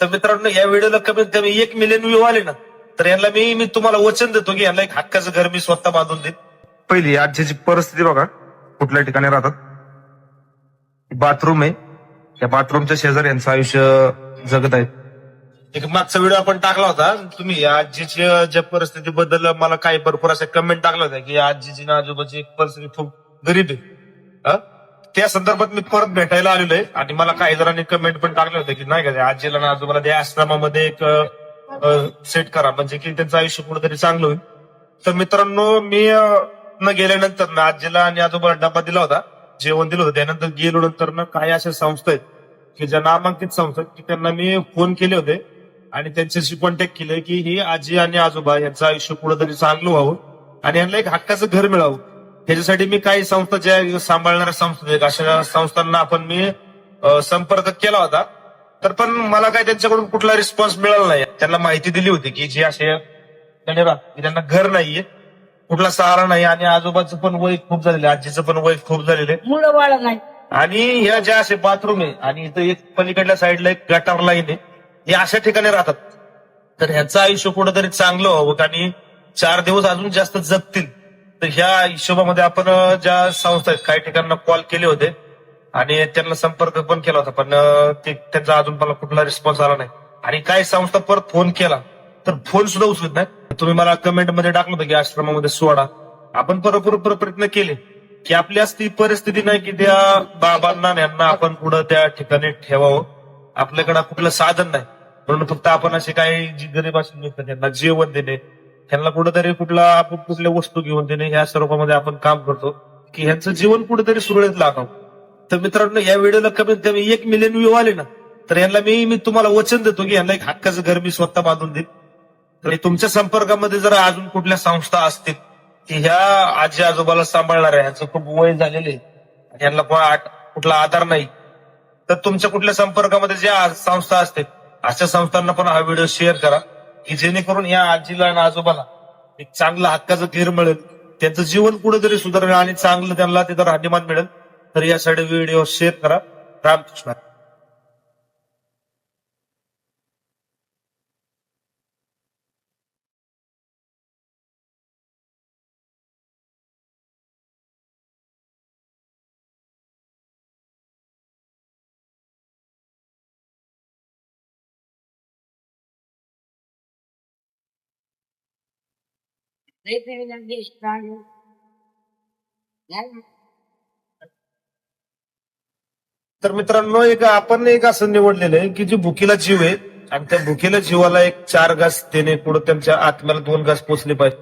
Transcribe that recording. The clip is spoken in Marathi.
तर मित्रांनो या व्हिडिओला कमीत कमी एक मिलियन व्ह्यू आले ना तर यांना मी मी तुम्हाला वचन देतो की यांना एक हक्काचं घर मी स्वतः बांधून देईन. पहिली आजची परिस्थिती बघा. कुठल्या ठिकाणी राहतात? बाथरूम आहे. त्या बाथरूमच्या शेजारी यांचं आयुष्य जगत आहे. एक मागचा व्हिडिओ आपण टाकला होता. तुम्ही या आजीच्या ज्या परिस्थितीबद्दल मला काही भरपूर असे कमेंट टाकले होते की आजीची ना आजोबाची परिस्थिती खूप गरीब आहे? त्या संदर्भात मी परत भेटायला आलेलो आहे. आणि मला काही जणांनी कमेंट पण टाकले होते की नाही का आजीला ना आजोबाला त्या आश्रमामध्ये एक सेट करा. म्हणजे की त्यांचं आयुष्य कुठेतरी चांगलं होईल. तर मित्रांनो मी न गेल्यानंतर ना आजीला आणि आजोबाला डबा दिला होता. जेवण दिलं होतं. त्यानंतर गेलो नंतर ना काही अशा संस्था आहेत की ज्या नामांकित संस्था की त्यांना मी फोन केले होते. आणि त्यांच्याशी कॉन्टॅक्ट केले की ही आजी आणि आजोबा यांचं आयुष्य कुठेतरी चांगलं व्हावं आणि यांना एक हक्काचं घर मिळावं. ह्याच्यासाठी मी काही संस्था ज्या सांभाळणाऱ्या संस्था अशा संस्थांना आपण मी संपर्क केला होता. तर पण मला काही त्यांच्याकडून कुठला रिस्पॉन्स मिळाला नाही. त्यांना माहिती दिली होती की जे असे की त्यांना घर नाहीये कुठला सहारा नाही आणि आजोबाचं पण वय खूप झालेलं आहे. आजीचं पण वय खूप झालेलं आहे. मुलं बाळ नाही. आणि ह्या ज्या असे बाथरूम आहे आणि इथं एक पलीकडल्या साईडला एक गटार लाईन आहे हे अशा ठिकाणी राहतात. तर ह्याचं आयुष्य कुठंतरी चांगलं व्हावं आणि चार दिवस अजून जास्त जगतील. तर ह्या हिशोबामध्ये आपण ज्या संस्था आहेत काही ठिकाणी कॉल केले होते आणि त्यांना संपर्क पण केला होता पण ते त्यांचा अजून मला कुठला रिस्पॉन्स आला नाही. आणि काही संस्था परत फोन केला तर फोन सुद्धा उचलत नाही तुम्ही मला कमेंटमध्ये टाकलं होतं की आश्रमामध्ये सोडा. आपण भरपूर प्रयत्न केले की आपली ती परिस्थिती नाही की त्या बाबांना यांना आपण पुढे त्या ठिकाणी ठेवावं. आपल्याकडे कुठलं साधन नाही. म्हणून फक्त आपण असे काही गरीब असे त्यांना जेवण देणे त्यांना कुठेतरी कुठला आपण कुठल्या वस्तू घेऊन देणे ह्या स्वरूपामध्ये आपण काम करतो. की ह्यांचं जीवन कुठेतरी सुरळीत लागावं. तर मित्रांनो या व्हिडिओला कमीत कमी एक मिलियन व्ह्यू आले ना तर यांना मी मी तुम्हाला वचन देतो की यांना एक हक्काचं घर मी स्वतः बांधून देईन. तर तुमच्या संपर्कामध्ये जर अजून कुठल्या संस्था असतील की ह्या आजी आजोबाला सांभाळणाऱ्या ह्याचं खूप वय झालेले यांना कुठला आधार नाही तर तुमच्या कुठल्या संपर्कामध्ये ज्या संस्था असतील अशा संस्थांना पण हा व्हिडिओ शेअर करा. की जेणेकरून या आजीला आणि आजोबाला एक चांगलं हक्काचं घर मिळेल त्यांचं जीवन कुठेतरी सुधारेल आणि चांगलं त्यांना तिथं राहणीमान मिळेल. तर यासाठी व्हिडिओ शेअर करा. रामकृष्ण. तर मित्रांनो एक आपण एक असं निवडलेलं आहे की जे भुकीला जीव आहे आणि त्या भुकीला जीवाला एक चार घास देणे पुढे त्यांच्या आत्म्याला दोन घास पोचले पाहिजे.